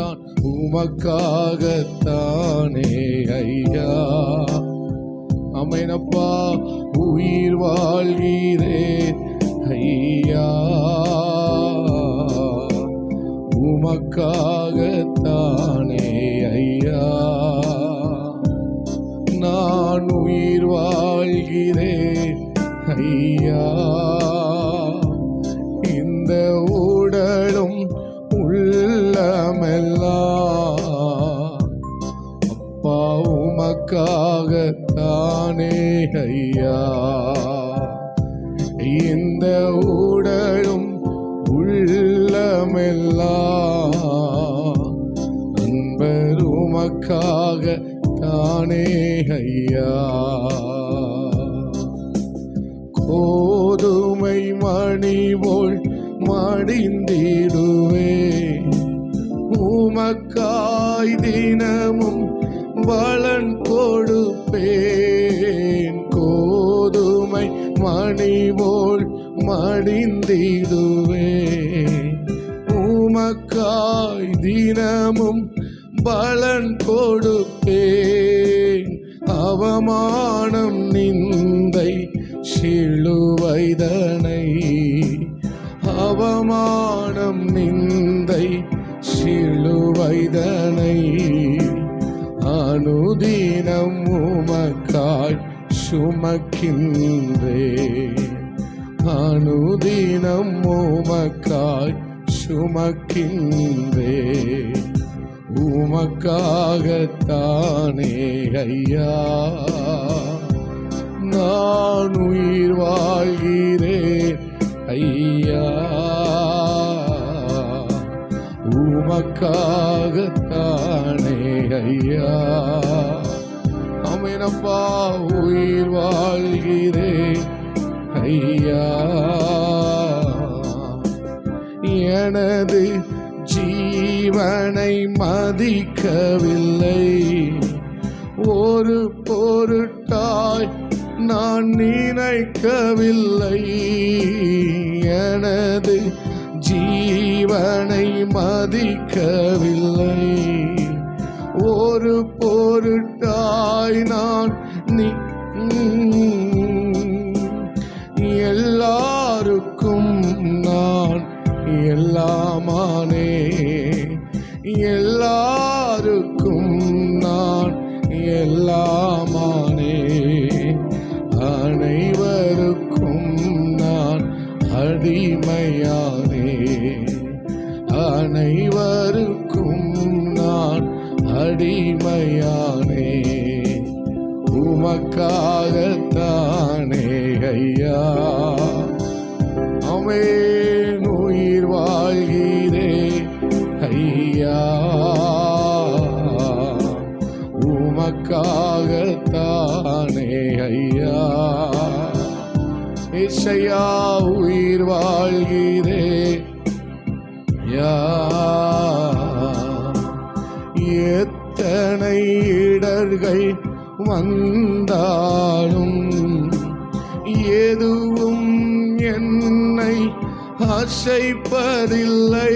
உமக்காகத்தான் உமக்காகத்தானே ஐயா. அமைனப்பா உயிர் வாழ்கிறே ஐயா. உமக்காகத்தானே ஐயா. நான் உயிர் வாழ்கிறேன் ஐயா. உமக்காகத்தானே ஐயா இந்த உடலும் உள்ளமெல்லாம் அன்பர் உமக்காக தானே ஐயா கோதுமை மணி போல் மடிந்திடுவே. உமக்காய் தினமும் வளன் கொடுப்பேன். கோதுமை மணிபோல் மடிந்திடுவே உமக்காய் தினமும் பலன் கொடுப்பேன். அவமானம் நிந்தை சிலுவைதல் சுமக்கின்றே அனுதினம் உமக்காய் சுமக்கின்றே உமக்காகத்தானே ஐயா. நான் உயிர் வாழ்கிறேன் ஐயா. உமக்காகத்தானே ஐயா. அமீனப்பா உயிர் வாழ்கிறேன் ஐயா எனது ஜீவனை மதிக்கவில்லை. ஒரு பொருட்டாய் நான் நினைக்கவில்லை. எனது ஜீவனை மதிக்கவில்லை. ஒரு விட்டாய் நான் நீ எல்லாருக்கும் நான் எல்லாமானே. எல்லாருக்கும் நான் எல்லாமானே. அனைவருக்கும் நான் அடிமையானே. அனைவருக்கும் நான் அடிமையானே. உமக்காகத்தானே ஐயா. அமேன் உயிர் வாழ்கிறே ஐயா. உமக்காகத்தானே ஐயா. இசையா உயிர் வாழ்கிறே யா எத்தனை இடர்கள் வந்தாலும் எதுவும் என்னை அசைப்பதில்லை.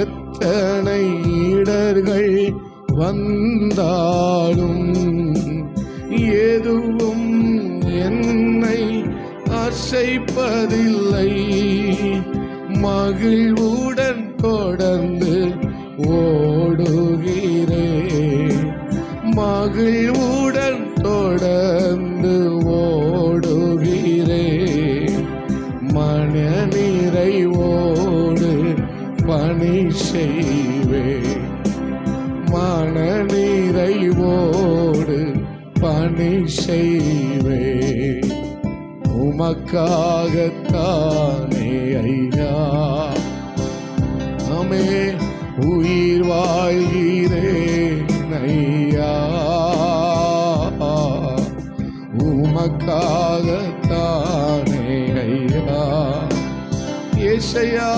எத்தனை இடர்கள் வந்தாலும் எதுவும் என்னை அசைப்பதில்லை. மகிழ்வுடன் தொடர்ந்து ஓ மகிழ்வுடன் தொடர்ந்து ஓடுகிறேன் மன நிறைவோடு பணி செய்வேன் மன நிறைவோடு பணி செய்வேன் உமக்காகத்தானே ஐயா. அமே உயிர் வாழ்கி உமக்காகத்தானே ஐயா. இசையா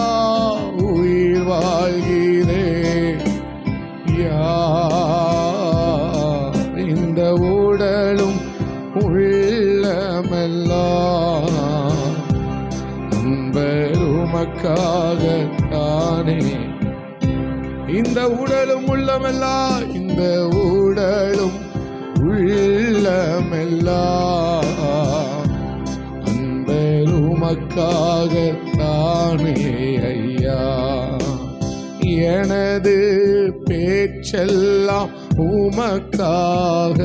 உயிர் வாழ்கிறே. யார் இந்த உடலும் உள்ளமெல்லாம்? அன்பர் உமக்காகத்தானே. இந்த உடலும் உள்ளமெல்லாம் இந்த உடலும் உள்ளமெல்லாம். உமக்காக தானே ஐயா. எனது பேச்செல்லாம் உமக்காக.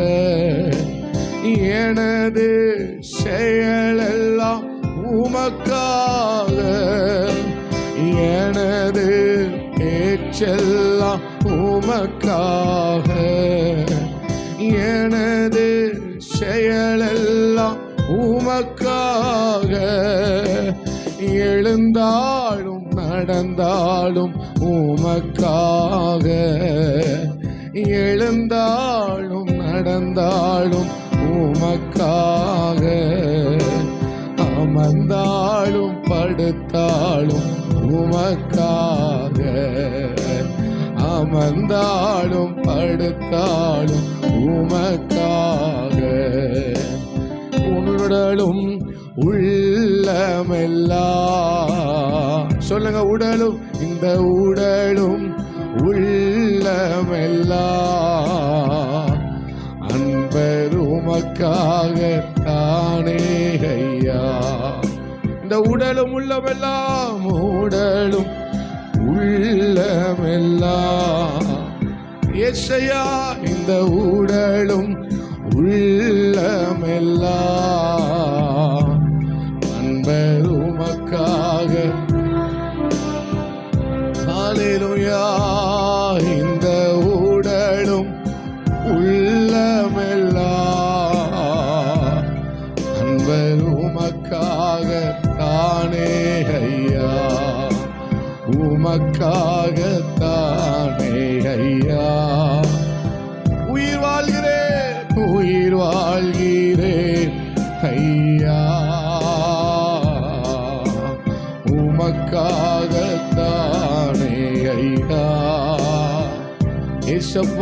எனது செயலெல்லாம் உமக்காக. எனது பேச்செல்லாம் உமக்காக. எனது செயலெல்லாம் உமக்காக. நின்றாலும் நடந்தாலும் உமக்காக. எழுந்தாலும் நடந்தாலும் உமக்காக. அமர்ந்தாலும் படுத்தாலும் உமக்காக. அமர்ந்தாலும் படுத்தாலும் உமக்காக. உன்னுடலும் உள்ள உள்ளமெல்லாம். சொல்லுங்க உடலும் இந்த உடலும் உள்ளமெல்லாம். அன்பருமக்காக தானே ஐயா. இந்த உடலும் உள்ளமெல்லாம் உடலும் உள்ளமெல்லாம். எஸ்ஐயா இந்த உடலும் உள்ளமெல்லாம்.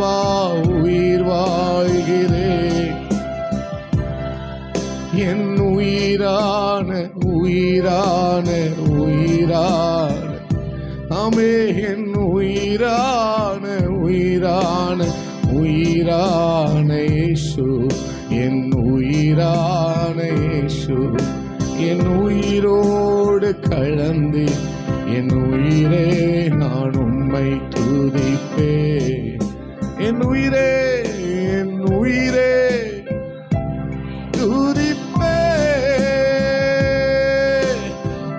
இசப்பா உயிர் வாழ்கிறேன் என் உயிரான உயிரான உயிரான. அமே என் உயிரான உயிரான உயிரான இயேசு. என் உயிரான இயேசு. என் உயிரோடு கலந்து என் உயிரே நான் உம்மை துதிப்பேன். என் உயிரே என் உயிரே. துதிப்பே.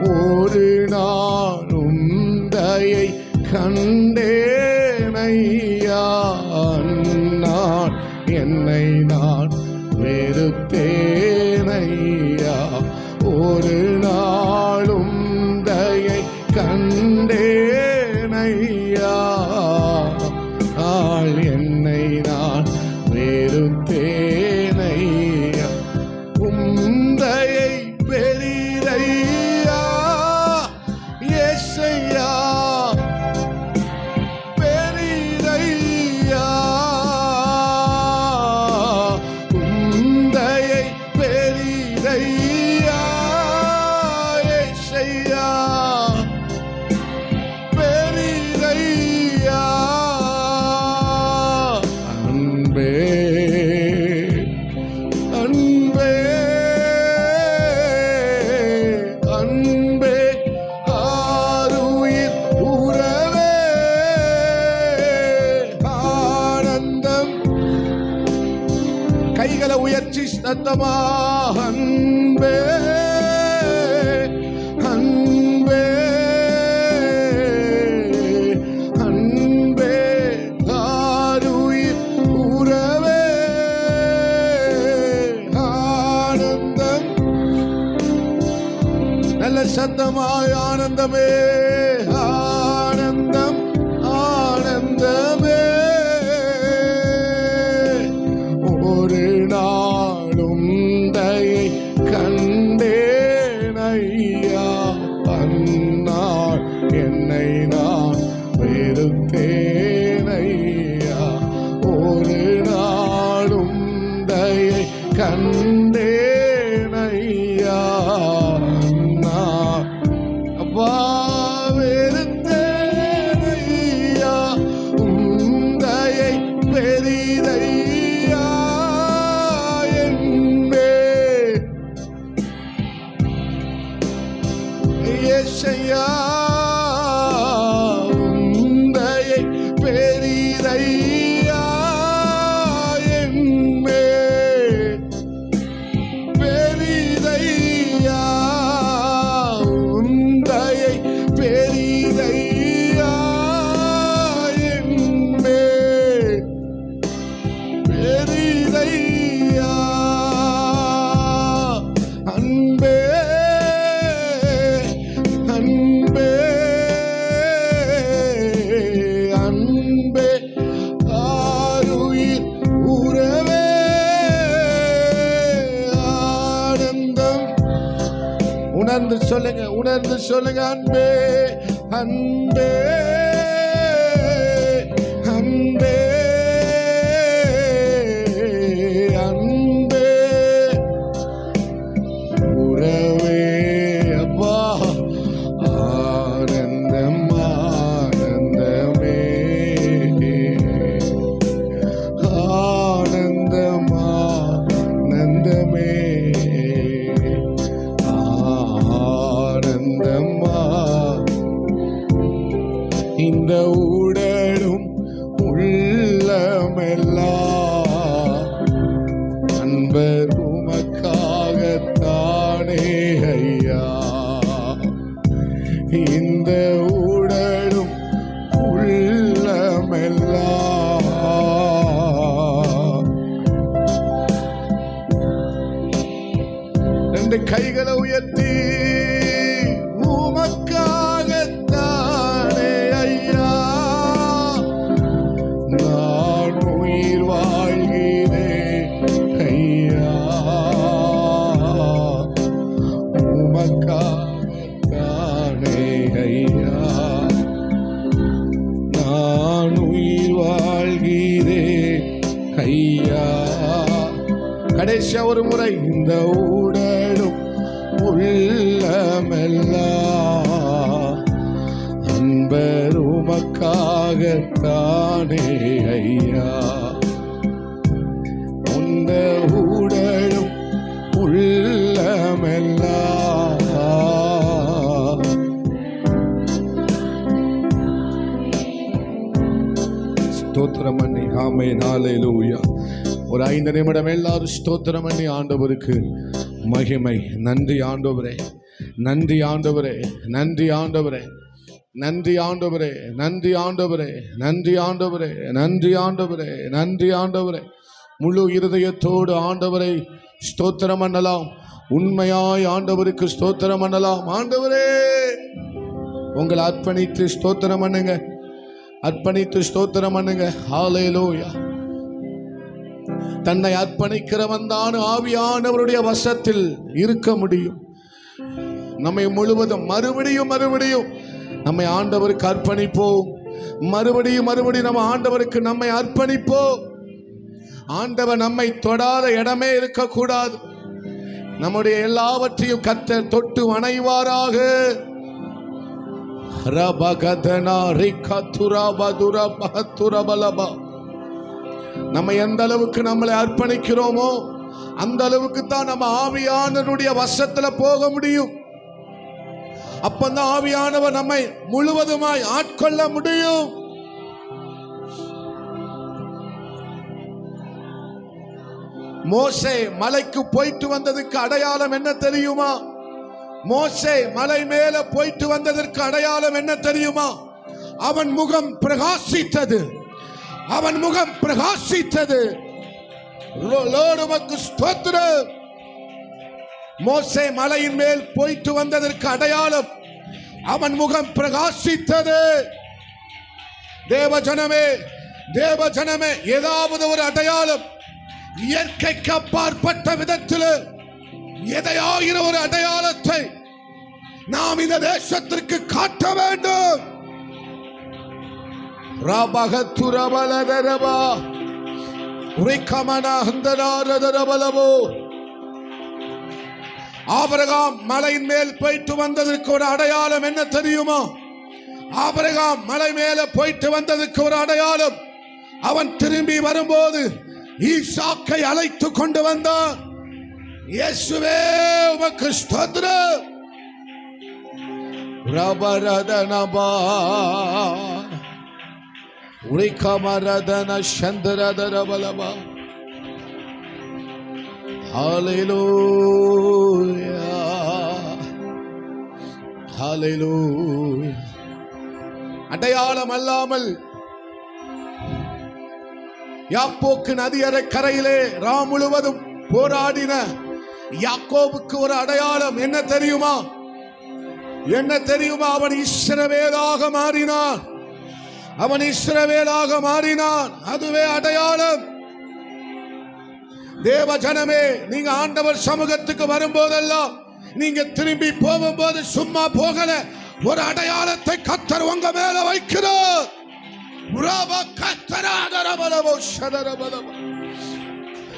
ஒரு நாளும் தயை கண்டேனையா நான் என்னை நான் வெறுத்தேனையா ஒரு Yeshaya. உணர்ந்து சொல்லுங்க உணர்ந்து சொல்லுங்க அன்பே அன்பே. உமக்காகத்தானே நான் உயிர் வாழ்கிறேன் ஐயா கடைசியா ஒரு முறை இந்த உடலும் உள்ளமெல்லாம் அன்பர் உமக்காகத்தானே. ஆமை பண்ணி லூயா ஒரு ஐந்து நிமிடம் எல்லாரும் ஸ்தோத்திரம் பண்ணி ஆண்டவருக்கு மகிமை. நன்றி ஆண்டவரே. நன்றி ஆண்டவரே. நன்றி ஆண்டவரே. நன்றி ஆண்டவரே. நன்றி ஆண்டவரே. நன்றி ஆண்டவரே. நன்றி ஆண்டவரே. நன்றி ஆண்டவரே. முழு இருதயத்தோடு ஆண்டவரை ஸ்தோத்திரம் பண்ணலாம். உண்மையாய் ஆண்டவருக்கு ஸ்தோத்திரம் பண்ணலாம். ஆண்டவரே! உங்களை அர்ப்பணித்து ஸ்தோத்திரம் பண்ணுங்க. அர்ப்பணித்து ஸ்தோத்திரம் பண்ணுங்க. ஹalleluya தன்னை அர்ப்பணிக்கிறவன் தான் ஆவியானவருடைய வசத்தில் இருக்க முடியும். நம்மை முழுவதும் மறுபடியும் மறுபடியும் நம்மை ஆண்டவருக்கு அர்ப்பணிப்போம். மறுபடியும் மறுபடியும் நம்ம ஆண்டவருக்கு நம்மை அர்ப்பணிப்போம். ஆண்டவர் நம்மை தொடாத இடமே இருக்கக்கூடாது. நம்முடைய எல்லாவற்றையும் கத்த தொட்டு வணைவாராக. நம்ம எந்த அளவுக்கு நம்மளை அர்ப்பணிக்கிறோமோ அந்த அளவுக்கு தான் நம்ம ஆவியானனுடைய வசத்துல போக முடியும். அப்பந்தான் ஆவியானவர் நம்மை முழுவதுமாய் ஆட்கொள்ள முடியும். மோசே மலைக்கு போயிட்டு வந்ததுக்கு அடையாளம் என்ன தெரியுமா? மோசே மலை மேல போயிட்டு வந்ததற்கு அடையாளம் என்ன தெரியுமா? அவன் முகம் பிரகாசித்தது. அவன் முகம் பிரகாசித்தது. மோசே மலையின் மேல் போயிட்டு வந்ததற்கு அடையாளம் அவன் முகம் பிரகாசித்தது. தேவஜனமே தேவஜனமே ஏதாவது ஒரு அடையாளம் இயற்கைக்கு அப்பாற்பட்ட விதத்தில் எதையாகிற ஒரு அடையாளத்தை நாம் இந்த தேசத்திற்கு காட்ட வேண்டும். ராபகத்துரபலதரபா உரைக்கமனாகந்தனாரதரபலவோ ஆபரகாம் மலையின் மேல் போயிட்டு வந்ததற்கு ஒரு அடையாளம் என்ன தெரியுமா? ஆபரகாம் மலை மேல போயிட்டு வந்ததற்கு ஒரு அடையாளம். அவன் திரும்பி வரும்போது ஈசாக்கை அழைத்து கொண்டு வந்தான். இயேசுவே உமக்கு ஸ்தோத்திரம் ரபரதனபா உரிக்கமரதன சந்திரதரபலபா Hallelujah. Hallelujah. அடையாளம் அல்லாமல் யாப்போக்கு நதியரை கரையிலே ராம் முழுவதும் போராடின யாக்கோபுக்கு ஒரு அடையாளம். என்ன தெரியுமா? என்ன தெரியுமா? அவன் இஸ்ரவேலாக மாறினான். அவன் இஸ்ரவேலாக மாறினான். அதுவே அடையாளம். தேவ ஜனமே நீங்க ஆண்டவர் சமூகத்துக்கு வரும்போதெல்லாம் நீங்க திரும்பி போகும்போது சும்மா போகல. ஒரு அடையாளத்தை கத்தர் உங்க மேல வைக்கிறார்.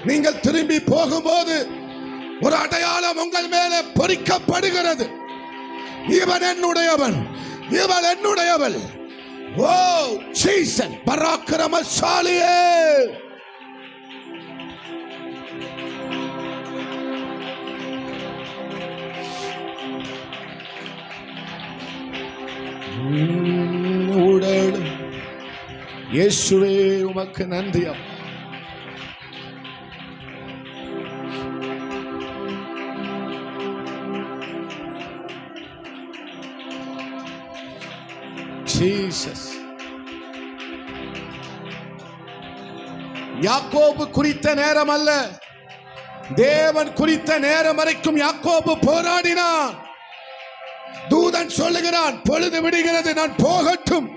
நீங்கள் திரும்பி போகும்போது ஒரு அடையாளம் உங்கள் மேலே பொறிக்கப்படுகிறது. இவன் என்னுடையவன். இவள் என்னுடையவள். ஓ சீசன் பராக்கிரமசாலியே. உடல் இயேசுவே உமக்கு நன்றி அப்பா ஜீசஸ் யாக்கோபு குறித்த நேரம் அல்ல. தேவன் குறித்த நேரம் வரைக்கும் யாக்கோபு போராடினான். தூதன் சொல்லுகிறான் பொழுது விடுகிறது நான் போகட்டும்.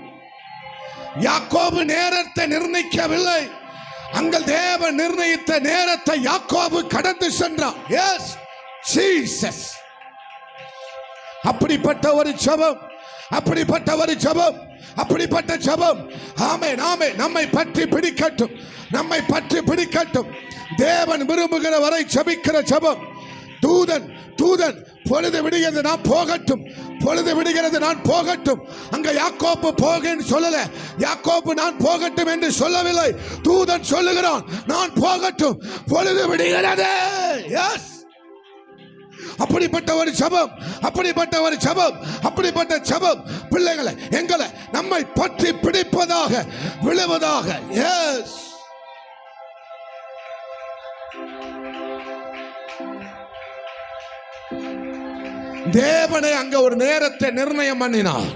யாக்கோபு நேரத்தை நிர்ணயிக்கவில்லை. அங்கள் தேவன் நிர்ணயித்த நேரத்தை யாக்கோபு கடந்து சென்றான். எஸ் ஜீசஸ் அப்படிப்பட்ட ஒரு ஜபம் அப்படிப்பட்ட ஒரு ஜபம். அப்படிப்பட்ட ஜபம். ஆமே நாமே நம்மை பற்றி பிடிக்கட்டும். நம்மை பற்றி பிடிக்கட்டும். தேவன் விரும்புகிற வரை ஜபிக்கிற ஜபம். தூதன் தூதன் பொழுது விடுகிறது நான் போகட்டும். பொழுது விடுகிறது நான் போகட்டும். அங்க யாக்கோப்பு போகன்னு சொல்லல. யாக்கோப்பு நான் போகட்டும் என்று சொல்லவில்லை. தூதன் சொல்லுகிறான் நான் போகட்டும். பொழுது விடுகிறது. எஸ் அப்படிப்பட்ட ஒரு ஜபம் அப்படிப்பட்ட ஒரு ஜபம் அப்படிப்பட்ட ஜபம். பிள்ளைகளை எங்களை நம்மை பற்றி பிடிப்பதாக விழுவதாக. எஸ் தேவனை அங்க ஒரு நேரத்தை நிர்ணயம் பண்ணினார்.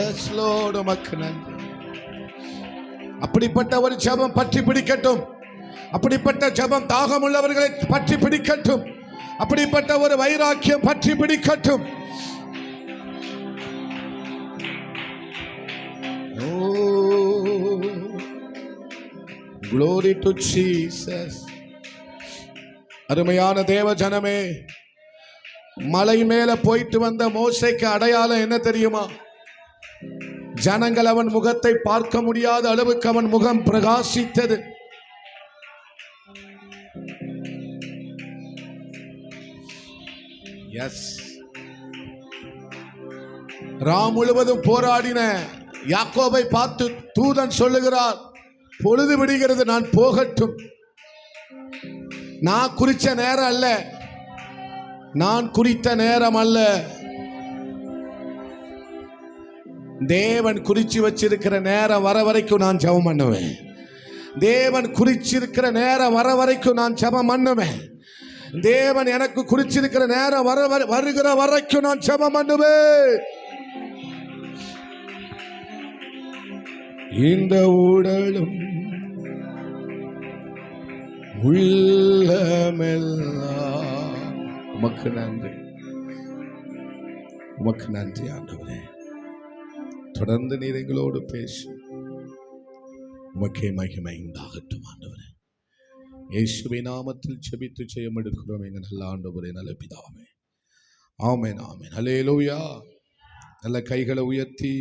எஸ் லோடு உமக்கு நன்றி. அப்படிப்பட்ட ஒரு ஜபம் பற்றி பிடிக்கட்டும். அப்படிப்பட்ட ஜபம் தாகம் உள்ளவர்களை பற்றி பிடிக்கட்டும். அப்படிப்பட்ட ஒரு வைராக்கியம் பற்றி பிடிக்கட்டும். Glory to Jesus. அருமையான தேவ ஜனமே மலை மேல போயிட்டு வந்த மோசைக்கு அடையாளம் என்ன தெரியுமா? ஜனங்கள் அவன் முகத்தை பார்க்க முடியாத அளவுக்கு அவன் முகம் பிரகாசித்தது. எஸ் ராம் முழுவதும் போராடின யாக்கோபை பார்த்து தூதன் சொல்லுகிறார் பொழுது விடுகிறது நான் போகட்டும். நான் குறிச்ச நேரம் அல்ல. நான் குறித்த நேரம் அல்ல. தேவன் குறிச்சு வச்சிருக்கிற நேரம் வர வரைக்கும் நான் ஜபம் பண்ணுவேன். தேவன் குறிச்சிருக்கிற நேரம் வர வரைக்கும் நான் ஜபம் பண்ணுவேன். தேவன் எனக்கு குறிச்சிருக்கிற நேரம் வர வருகிற வரைக்கும் நான் ஜபம் பண்ணுவேன். இந்த உடலும் உள்ளமெல்லாம் உமக்கு நன்றி. உமக்கு நன்றி ஆண்டவரே. தொடர்ந்து நீர் எங்களோடு பேசும் உமக்கே மகிமை உண்டாகட்டும் ஆண்டவரே. இயேசுவை நாமத்தில் செபித்து செய்யம் எடுக்கிறோம் எங்க நல்ல ஆண்டவரே நல்ல பிதாவே. நாமே ஆமென். லோயா நல்ல கைகளை உயர்த்தி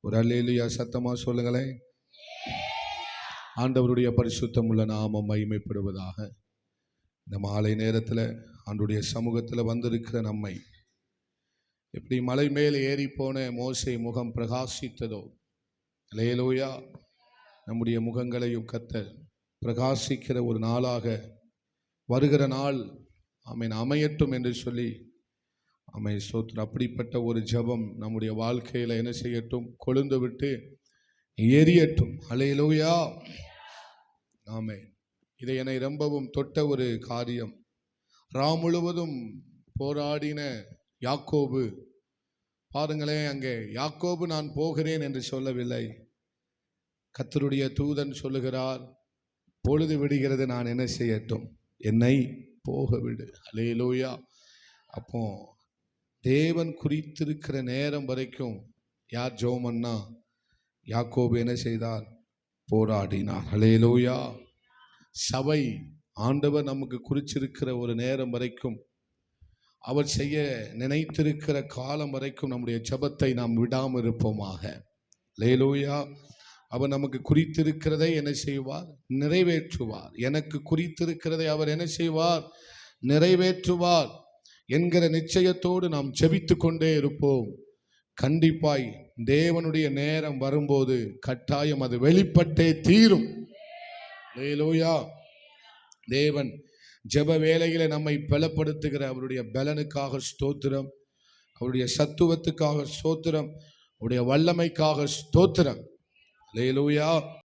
ஒரு அல்லேலுயா சத்தமா சொல்லுங்களேன். ஆண்டவருடைய பரிசுத்தம் உள்ள நாமம் மகிமைப்படுவதாக. இந்த மாலை நேரத்தில் ஆண்டுடைய சமூகத்தில் வந்திருக்கிற நம்மை எப்படி மலை மேல் ஏறி போன மோசை முகம் பிரகாசித்ததோ? லேலோயா நம்முடைய முகங்களையும் கத்த பிரகாசிக்கிற ஒரு நாளாக வருகிற நாள் ஆமீன் அமையட்டும் என்று சொல்லி அமை சோத்ரம் அப்படிப்பட்ட ஒரு ஜெபம் நம்முடைய வாழ்க்கையில் என்ன செய்யட்டும்? கொழுந்து விட்டு எரியட்டும் அலையிலோயா. ஆமே இதை என்னை ரொம்பவும் தொட்ட ஒரு காரியம். ராம் முழுவதும் போராடின யாக்கோபு பாருங்களேன் அங்கே யாக்கோபு நான் போகிறேன் என்று சொல்லவில்லை. கத்தருடைய தூதன் சொல்லுகிறார் பொழுது விடுகிறது நான் என்ன செய்யட்டும்? என்னை போக விடு அலேலூயா அப்போ தேவன் குறித்திருக்கிற நேரம் வரைக்கும் யார் ஜோமன்னா யாக்கோபு என்ன செய்தார்? போராடினார். ஹalleluya. சபை ஆண்டவர் நமக்கு குறிச்சிருக்கிற ஒரு நேரம் வரைக்கும் அவர் செய்ய நினைத்திருக்கிற காலம் வரைக்கும் நம்முடைய ஜெபத்தை நாம் விடாமல் இருப்போமாக லேலோயா அவர் நமக்கு குறித்திருக்கிறதை என்ன செய்வார்? நிறைவேற்றுவார். எனக்கு குறித்திருக்கிறதை அவர் என்ன செய்வார்? நிறைவேற்றுவார் என்கிற நிச்சயத்தோடு நாம் ஜெபித்து கொண்டே இருப்போம். கண்டிப்பாய் தேவனுடைய நேரம் வரும்போது கட்டாயம் அது வெளிப்பட்டே தீரும். லேலோயா தேவன் ஜெப வேலையில நம்மை பலப்படுத்துகிற அவருடைய பலனுக்காக ஸ்தோத்திரம். அவருடைய சத்துவத்துக்காக ஸ்தோத்திரம். அவருடைய வல்லமைக்காக ஸ்தோத்திரம். லேலூயா